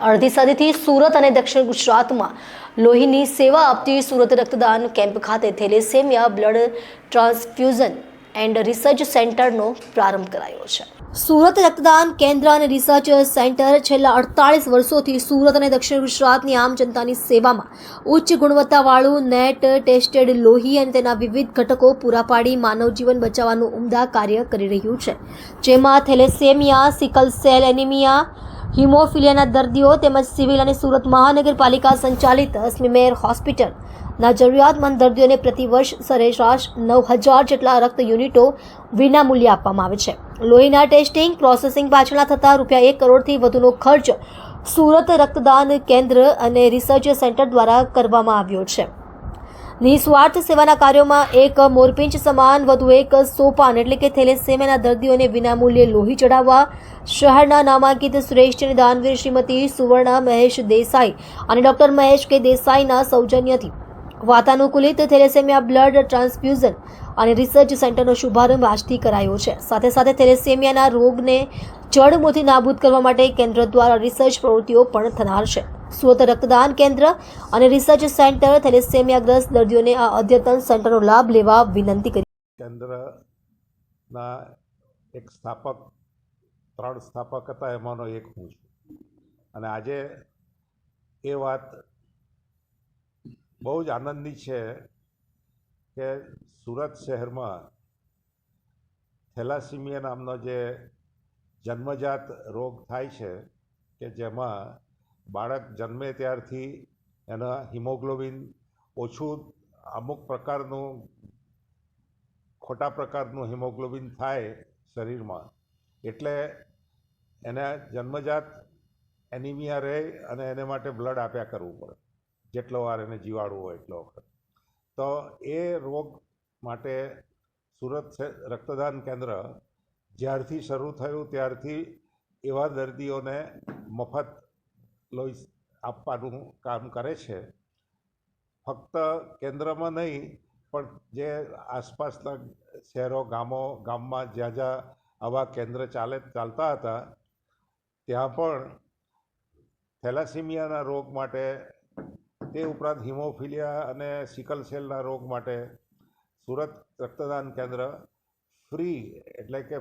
અડધી સદીથી સુરત અને દક્ષિણ ગુજરાતમાં લોહીની સેવા આપતી સુરત રક્તદાન કેમ્પ ખાતે thalassemia, blood transfusion and research સેન્ટરનો પ્રારંભ કરાયો છે. સુરત રક્તદાન કેન્દ્ર અને રિસર્ચ સેન્ટર છેલ્લા અડતાળીસ વર્ષોથી સુરત અને દક્ષિણ ગુજરાતની આમ જનતાની સેવામાં ઉચ્ચ ગુણવત્તાવાળું નેટ ટેસ્ટેડ લોહી અને તેના વિવિધ ઘટકો પૂરા પાડી માનવ જીવન બચાવવાનું ઉમદા કાર્ય કરી રહ્યું છે. જેમાં થેલેસેમિયા, સિકલ સેલ એનિમિયા હિમોફિલિયાના દર્દીઓ તેમજ સિવિલ અને સુરત મહાનગરપાલિકા સંચાલિત સ્મીમેર હોસ્પિટલના જરૂરિયાતમંદ દર્દીઓને પ્રતિવર્ષ સરેરાશ નવ હજાર જેટલા રક્ત યુનિટો વિનામૂલ્યે આપવામાં આવે છે. લોહીના ટેસ્ટિંગ, પ્રોસેસિંગ પાછળના થતા રૂપિયા એક કરોડથી વધુનો ખર્ચ સુરત રક્તદાન કેન્દ્ર અને રિસર્ચ સેન્ટર દ્વારા કરવામાં આવ્યો છે. નિસ્વાર્થ સેવાના કાર્યોમાં એક મોરપિંચ સમાન, વધુ એક સોપાન એટલે કે થેલેસેમિયાના દર્દીઓને વિનામૂલ્યે લોહી ચડાવવા શહેરના નામાંકિત શ્રેષ્ઠ દાનવીર શ્રીમતી સુવર્ણા મહેશ દેસાઈ અને ડોક્ટર મહેશ કે દેસાઈના સૌજન્યથી વાતાનુકૂલિત થેલેસેમિયા બ્લડ ટ્રાન્સફ્યુઝન અને રિસર્ચ સેન્ટરનો શુભારંભ આજથી કરાયો છે. સાથે સાથે થેલેસેમિયાના રોગને જડમૂળથી નાબૂદ કરવા માટે કેન્દ્ર દ્વારા રિસર્ચ પ્રવૃત્તિઓ પણ થનાર છે. સુરત રક્તદાન કેન્દ્ર અને રિસર્ચ સેન્ટર થેલેસેમિયાગ્રસ્ત દર્દીઓને આ અદ્યતન સેન્ટરનો લાભ લેવા વિનંતી કરી. કેન્દ્રના એક સ્થાપક, ત્રણ સ્થાપક હતા, એમાંનો એક હું છું. અને આજે એ વાત બહુ જ આનંદની છે કે સુરત શહેરમાં થેલાસીમિયા નામનો જે જન્મજાત રોગ થાય છે કે જેમાં બાળક જન્મે ત્યારથી એના હિમોગ્લોબિન ઓછું અમુક પ્રકારનું, ખોટા પ્રકારનું હિમોગ્લોબિન થાય શરીરમાં. એટલે એને જન્મજાત એનિમિયા રહે અને એને માટે બ્લડ આપ્યા કરવું પડે. જેટલો વાર એને જીવાડવું હોય એટલો વખત. તો એ રોગ માટે સુરત રક્તદાન કેન્દ્ર જ્યારથી શરૂ થયું ત્યારથી એવા દર્દીઓને મફત લોહી આપવાનું કામ કરે છે. ફક્ત કેન્દ્રમાં નહીં, પણ જે આસપાસના શહેરો, ગામો, ગામમાં જ્યાં જ્યાં આવા કેન્દ્ર ચાલે, ચાલતા હતા, ત્યાં પણ થેલાસીમિયાના રોગ માટે તે ઉપરાંત હિમોફિલિયા અને સિકલ સેલના રોગ માટે સુરત રક્તદાન કેન્દ્ર ફ્રી એટલે કે